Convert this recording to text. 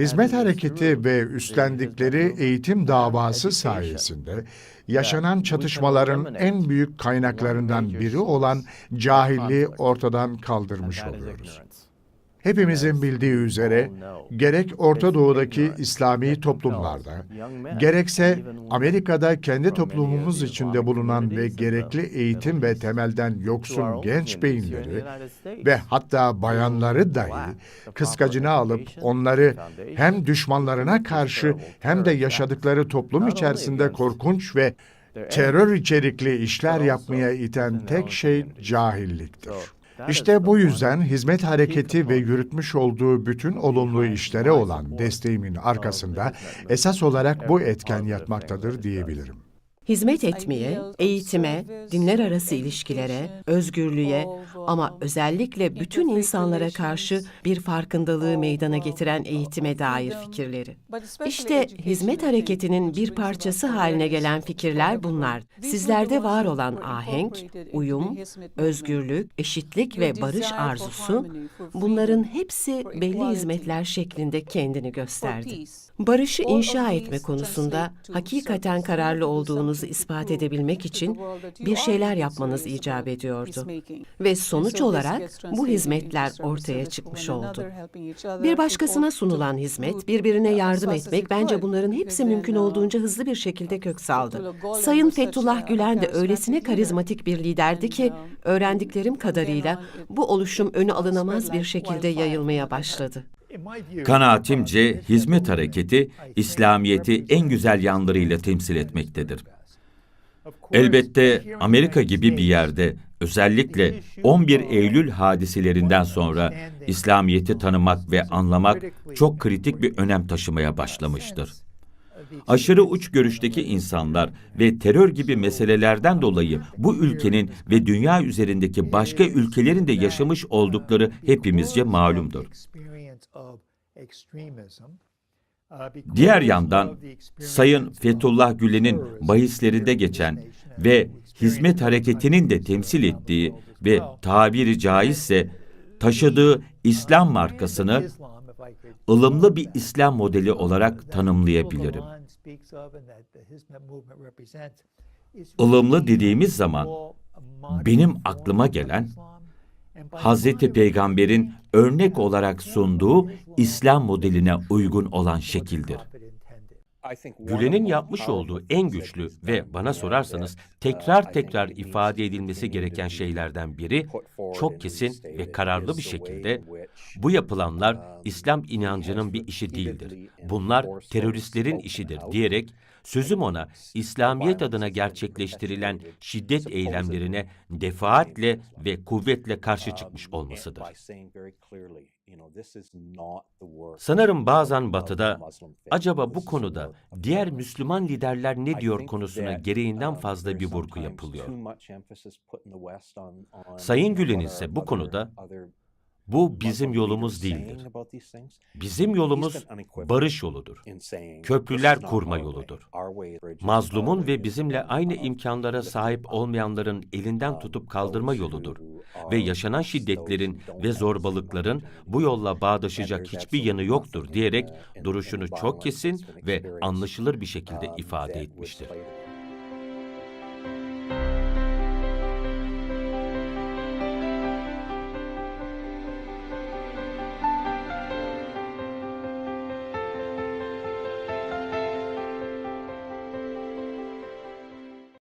Hizmet hareketi ve üstlendikleri eğitim davası sayesinde yaşanan çatışmaların en büyük kaynaklarından biri olan cahilliği ortadan kaldırmış oluyoruz. Hepimizin bildiği üzere gerek Orta Doğu'daki İslami toplumlarda, gerekse Amerika'da kendi toplumumuz içinde bulunan ve gerekli eğitim ve temelden yoksun genç beyinleri ve hatta bayanları dahi kıskacına alıp onları hem düşmanlarına karşı hem de yaşadıkları toplum içerisinde korkunç ve terör içerikli işler yapmaya iten tek şey cahilliktir. İşte bu yüzden hizmet hareketi ve yürütmüş olduğu bütün olumlu işlere olan desteğimin arkasında esas olarak bu etken yatmaktadır diyebilirim. Hizmet etmeye, eğitime, dinler arası ilişkilere, özgürlüğe ama özellikle bütün insanlara karşı bir farkındalığı meydana getiren eğitime dair fikirleri. İşte hizmet hareketinin bir parçası haline gelen fikirler bunlar. Sizlerde var olan ahenk, uyum, özgürlük, eşitlik ve barış arzusu, bunların hepsi belli hizmetler şeklinde kendini gösterdi. Barışı inşa etme konusunda hakikaten kararlı olduğunuzu ispat edebilmek için bir şeyler yapmanız icap ediyordu. Ve sonuç olarak bu hizmetler ortaya çıkmış oldu. Bir başkasına sunulan hizmet, birbirine yardım etmek bence bunların hepsi mümkün olduğunca hızlı bir şekilde kök saldı. Sayın Fethullah Gülen de öylesine karizmatik bir liderdi ki öğrendiklerim kadarıyla bu oluşum önü alınamaz bir şekilde yayılmaya başladı. Kanaatimce hizmet hareketi İslamiyeti en güzel yanlarıyla temsil etmektedir. Elbette Amerika gibi bir yerde özellikle 11 Eylül hadiselerinden sonra İslamiyeti tanımak ve anlamak çok kritik bir önem taşımaya başlamıştır. Aşırı uç görüşteki insanlar ve terör gibi meselelerden dolayı bu ülkenin ve dünya üzerindeki başka ülkelerin de yaşamış oldukları hepimizce malumdur. Diğer yandan Sayın Fethullah Gülen'in bahislerinde geçen ve hizmet hareketinin de temsil ettiği ve tabiri caizse taşıdığı İslam markasını ılımlı bir İslam modeli olarak tanımlayabilirim. Ilımlı dediğimiz zaman benim aklıma gelen Hazreti Peygamber'in örnek olarak sunduğu İslam modeline uygun olan şekildir. Gülen'in yapmış olduğu en güçlü ve bana sorarsanız tekrar tekrar ifade edilmesi gereken şeylerden biri çok kesin ve kararlı bir şekilde bu yapılanlar İslam inancının bir işi değildir. Bunlar teröristlerin işidir diyerek sözüm ona İslamiyet adına gerçekleştirilen şiddet eylemlerine defaatle ve kuvvetle karşı çıkmış olmasıdır. Sanırım bazen Batı'da acaba bu konuda diğer Müslüman liderler ne diyor konusuna gereğinden fazla bir vurgu yapılıyor. Sayın Gülen ise bu konuda bu bizim yolumuz değildir. Bizim yolumuz barış yoludur. Köprüler kurma yoludur. Mazlumun ve bizimle aynı imkanlara sahip olmayanların elinden tutup kaldırma yoludur. Ve yaşanan şiddetlerin ve zorbalıkların bu yolla bağdaşacak hiçbir yanı yoktur diyerek duruşunu çok kesin ve anlaşılır bir şekilde ifade etmiştir.